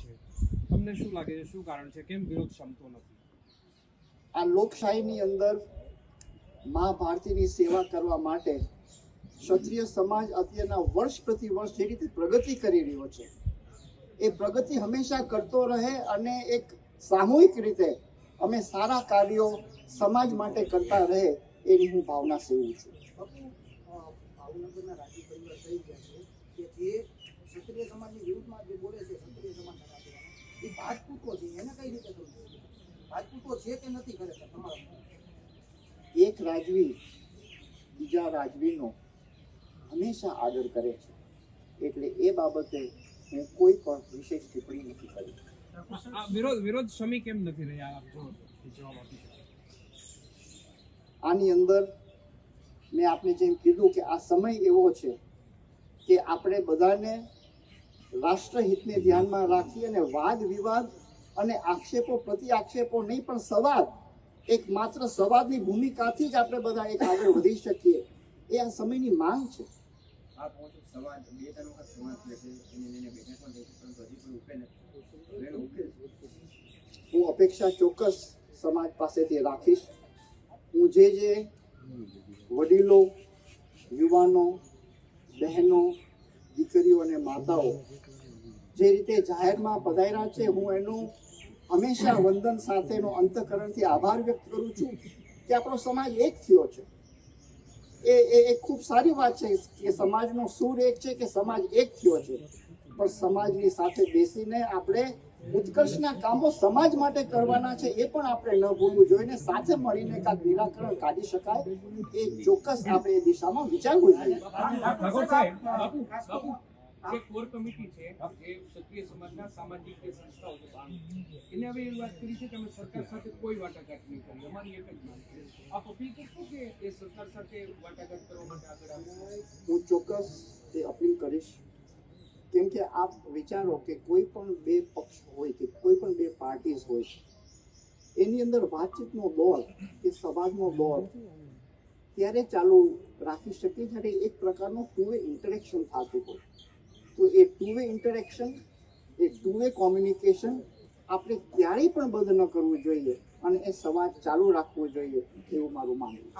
છે. તમને શું લાગે છે? શું કારણ છે? કેમ વિરોધ ક્ષમતો નથી? આ લોકશાહીની અંદર મા ભારતીની સેવા કરવા માટે ક્ષત્રિય સમાજ અત્યારના વર્ષ પ્રતિ વર્ષ જે રીતે પ્રગતિ કરી રહ્યો છે એ પ્રગતિ હંમેશા કરતો રહે અને એક સામૂહિક રીતે અમે સારા કાર્યો સમાજ માટે કરતા રહે એની હું ભાવના સેવું છું. ભાવનગરના રાજ્ય પરિવાર થઈ ગયા છે કે જે ક્ષત્રિય સમાજની વિરુદ્ધમાં જે બોલે છે છે કે નથી ખરેખર એક રાજવી બીજા રાજવીનો હંમેશા આદર કરે છે. એટલે એ બાબતે હું કોઈ પણ વિશેષ ટિપ્પણી નથી કરી. વિરોધ વિરોધ શમી કેમ નથી રહ્યા? આપ જવાબ આપી આની અંદર મેં આપને જેમ કીધું કે આ સમય એવો છે કે આપણે બધાને રાષ્ટ્રહિતને ધ્યાનમાં રાખી અને વાદ વિવાદ અને આક્ષેપો પ્રતિ આક્ષેપો નહીં પણ સંવાદ. એક માત્ર સંવાદની ભૂમિકાથી જ આપણે બધા એક આગળ વધી શકીએ. એ આ સમયની માંગ છે. આ પહોંચો સમાજ બે ત્રણ વખત સમાજ લે છે એને લઈને બેઠક પણ થઈ પરંતુ હજી કોઈ ઉકેલ નથી. હવે એનો ઉકેલ શું? હું અપેક્ષા ચોક્કસ સમાજ પાસેથી રાખીશ. હું જે જે વડીલો યુવાનો બહેનો દીકરીઓ અને માતાઓ જે રીતે જાહેરમાં પધાર્યા છે હું એનું હંમેશા વંદન સાથેનો અંતકરણથી આભાર વ્યક્ત કરું છું કે આપણો સમાજ એક થયો છે. એ એ એક ખૂબ સારી વાત છે કે સમાજનો સૂર એક છે કે સમાજ એક થયો છે. પણ સમાજની સાથે બેસીને આપણે ઉત્કર્ષના કામો સમાજ માટે કરવાના છે એ પણ આપણે ન ભૂલવું જોઈએ સાથે મળીને કાંઈક નિરાકરણ કાઢી શકાય એ ચોક્કસ આપણે એ દિશામાં વિચારવું જોઈએ. જે કોર કમિટી છે, જે ક્ષત્રિય સમાજના સામાજિક સંસ્થાઓ છે એને હવે એવી વાત કરી છે કે અમે સરકાર સાથે કોઈ વાટાઘાટ નહીં કરી અમારી એક જ માંગ છે. આપ અપીલ કરશો કે એ સરકાર સાથે વાટાઘાટ કરવા માટે આગળ આવે? હું ચોક્કસ એ અપીલ કરીશ. કેમ કે આપ વિચારો કે કોઈ પણ બે પક્ષ હોય કે કોઈ પણ બે પાર્ટીઝ હોય, એની અંદર વાતચીતનો દોર કે સમાજનો દોર ત્યારે ચાલુ રાખી શકીએ જ્યારે એક પ્રકારનું ટુ ઇન્ટરેક્શન થતું હોય. તો એ ટુ વે ઇન્ટરેક્શન એ ટુ વે કોમ્યુનિકેશન આપણે ક્યારેય પણ બંધ ન કરવું જોઈએ અને એ સંવાદ ચાલુ રાખવો જોઈએ એવું મારું માનવું